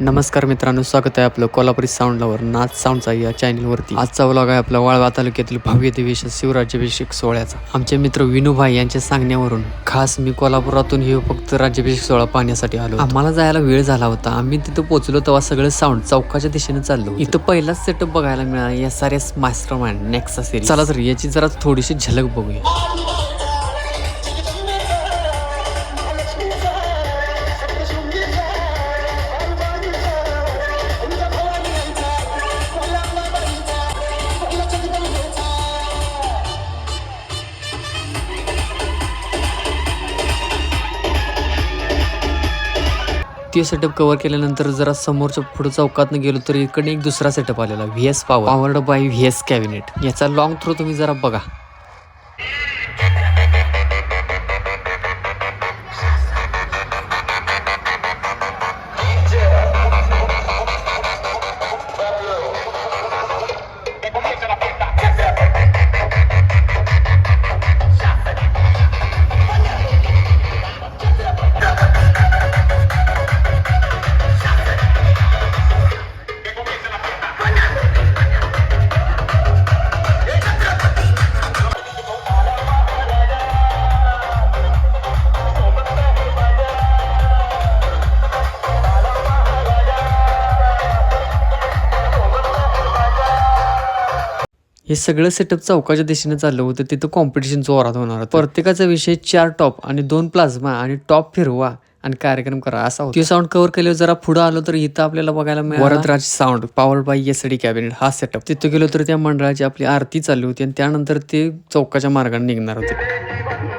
नमस्कार मित्रांनो स्वागत आहे आपलं कोल्हापुरी साऊंडलावर नाच साऊंडचा या चॅनलवरती आजचा व्लॉग आहे आपला वाळवा तालुक्यातील भव्य दिवेश शिवराज्याभिषेक सोहळ्याचा. आमचे मित्र विनूभाई यांच्या सांगण्यावरून खास मी कोल्हापुरातून हे फक्त राज्याभिषेक सोहळा पाहण्यासाठी आलो आम्हाला जायला वेळ झाला होता. आम्ही तिथं पोहोचलो तेव्हा सगळं साऊंड चौकाच्या दिशेने चाललो इथं पहिलाच सेटअप बघायला मिळाला S R S mastermind next series चला तर याची जरा थोडीशी झलक बघूया. ते सेटअप कव्हर केल्यानंतर जरा समोरच्या पुढे चौकातनं गेलो तर इकडे एक दुसरा सेटअप आलेला V S power powered by V S cabinet याचा लॉंग थ्रो तुम्ही जरा बघा. हे सगळं सेटअप चौकाच्या दिशेने चाललं होतं. तिथं कॉम्पिटिशन जोरात होणार होतं. प्रत्येकाचा विषय चार टॉप आणि दोन प्लाझ्मा आणि टॉप फिरवा आणि कार्यक्रम करा असा होता. ते साऊंड कव्हर केल्यावर जरा पुढे आलो तर इथं आपल्याला बघायला मिळालं. Varadraj sound power by S D cabinet हा सेटअप तिथं गेलो तर त्या मंडळाची आपली आरती चालली होती आणि त्यानंतर ते चौकाच्या मार्गाने निघणार होते.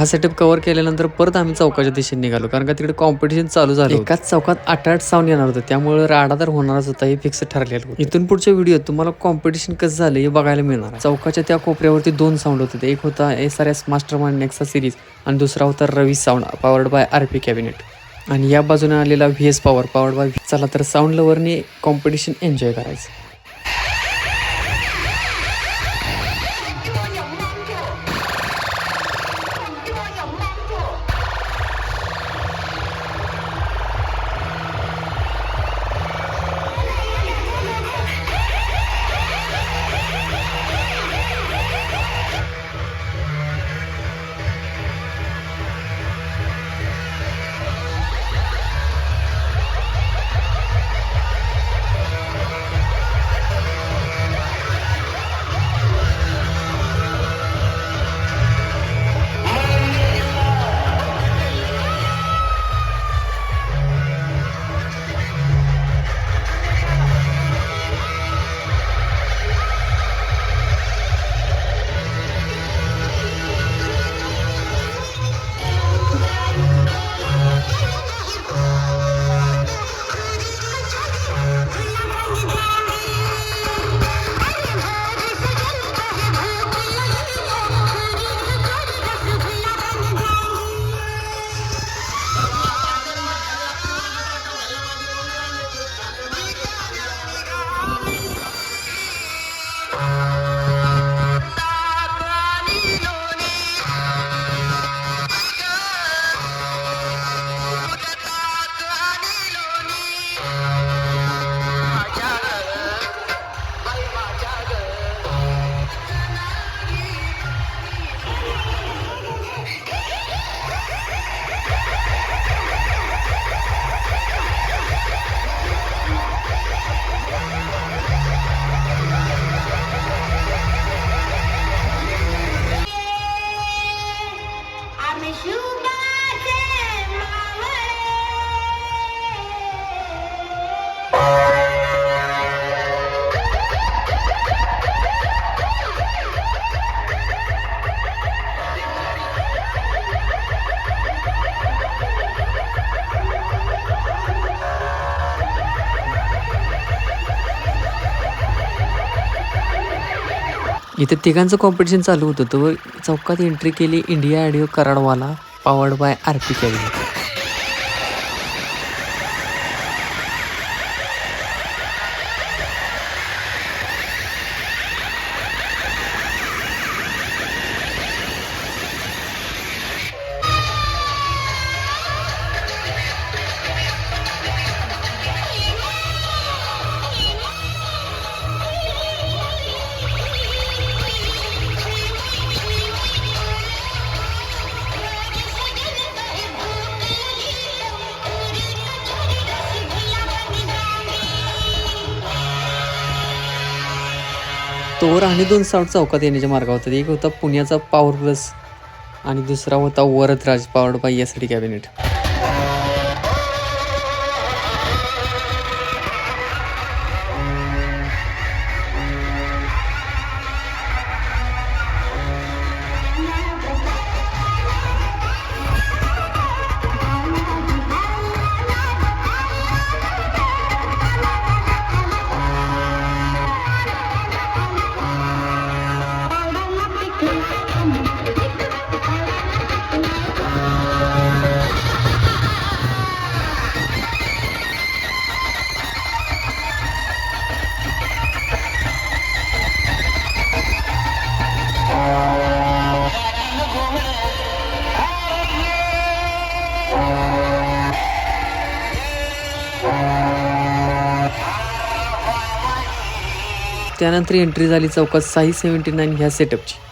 हा सेटअप कव्हर केल्यानंतर परत आम्ही चौकाच्या दिशेने निघालो. कारण का तिकडे कॉम्पिटिशन चालू झालं. एकाच चौकात आठ आठ साऊंड येणार होतं. त्यामुळे राडा तर होणारच होता. हे फिक्स ठरलेलं होतं. इथून पुढच्या व्हिडिओत तुम्हाला कॉम्पिटिशन कसं झालं हे बघायला मिळणार. चौकाच्या त्या कोपऱ्यावरती दोन साऊंड होते. एक होता S R S mastermind next series आणि दुसरा होता Ravi sound powered by R P cabinet आणि या बाजूने आलेला V S power powered by चला तर साऊंड लवरने कॉम्पिटिशन एन्जॉय करायचं. इथे तिघांचं कॉम्पिटिशन चालू होतं. तर चौकात एंट्री केली India audio कराडवाला powered by R P cabinet तोवर आणि दोन साऊंड चौकात येण्याच्या मार्गावर होतात एक होता पुण्याचा पावर प्लस आणि दुसरा होता वरदराज पॉवर्ड बाय यासाठी कॅबिनेट त्यानंतर एंट्री झाली चौकात साई सेव्हन्टी नाईन ह्या सेटअपची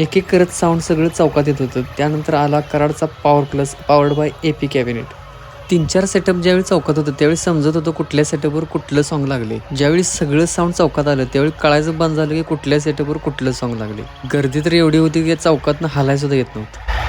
एक एक करत साऊंड सगळं चौकात येत होतं. त्यानंतर आला कराडचा power plus powered by A P cabinet तीन चार सेटअप ज्यावेळी चौकात होतं त्यावेळी समजत होतं कुठल्या सेटअपवर कुठलं सॉन्ग लागले. ज्यावेळी सगळं साऊंड चौकात आलं त्यावेळी कळायचं बंद झालं की कुठल्या सेटअपवर कुठलं सॉन्ग लागले. गर्दी तर एवढी होती की चौकातनं हालायसुद्धा येत नव्हतं.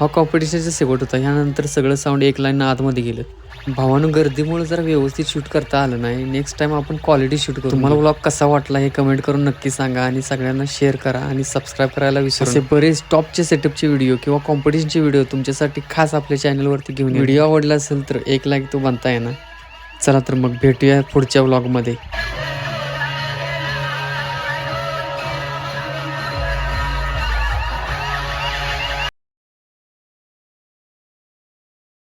हा कॉम्पिटिशनचा शेवट होता. ह्यानंतर सगळं साऊंड एक लाईन आतमध्ये गेलं. भावानं गर्दीमुळे जरा व्यवस्थित शूट करता आलं नाही. नेक्स्ट टाइम आपण क्वालिटी शूट करू. तुम्हाला ब्लॉग कसा वाटला हे कमेंट करून नक्की सांगा आणि सगळ्यांना शेअर करा आणि सबस्क्राईब करायला विसरू असे बरेच टॉपचे सेटअपचे व्हिडिओ किंवा कॉम्पिटिशनचे व्हिडिओ तुमच्यासाठी खास आपल्या चॅनलवरती घेऊन व्हिडिओ आवडला असेल तर एक लाईक तो बनता येणार. चला तर मग भेटूया पुढच्या व्लॉगमध्ये